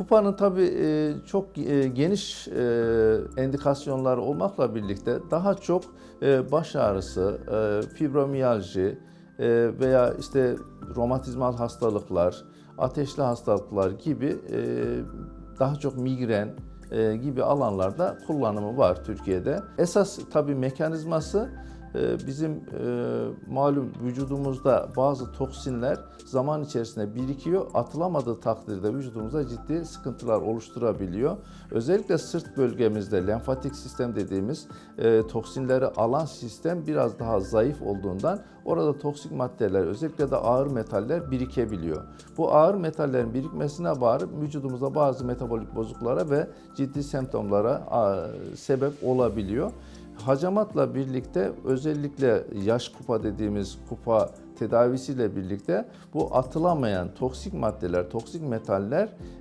Kupanın tabii e, çok e, geniş e, endikasyonları olmakla birlikte daha çok baş ağrısı, fibromiyalji veya işte romatizmal hastalıklar, ateşli hastalıklar gibi daha çok migren gibi alanlarda kullanımı var Türkiye'de. Esas tabii mekanizması bizim e, malum vücudumuzda bazı toksinler zaman içerisinde birikiyor. Atılamadığı takdirde vücudumuzda ciddi sıkıntılar oluşturabiliyor. Özellikle sırt bölgemizde lenfatik sistem dediğimiz e, toksinleri alan sistem biraz daha zayıf olduğundan orada toksik maddeler özellikle de ağır metaller birikebiliyor. Bu ağır metallerin birikmesine bağırıp vücudumuzda bazı metabolik bozukluklara ve ciddi semptomlara sebep olabiliyor. Hacamatla birlikte özellikle yaş kupa dediğimiz kupa tedavisiyle birlikte bu atılamayan toksik maddeler, toksik metaller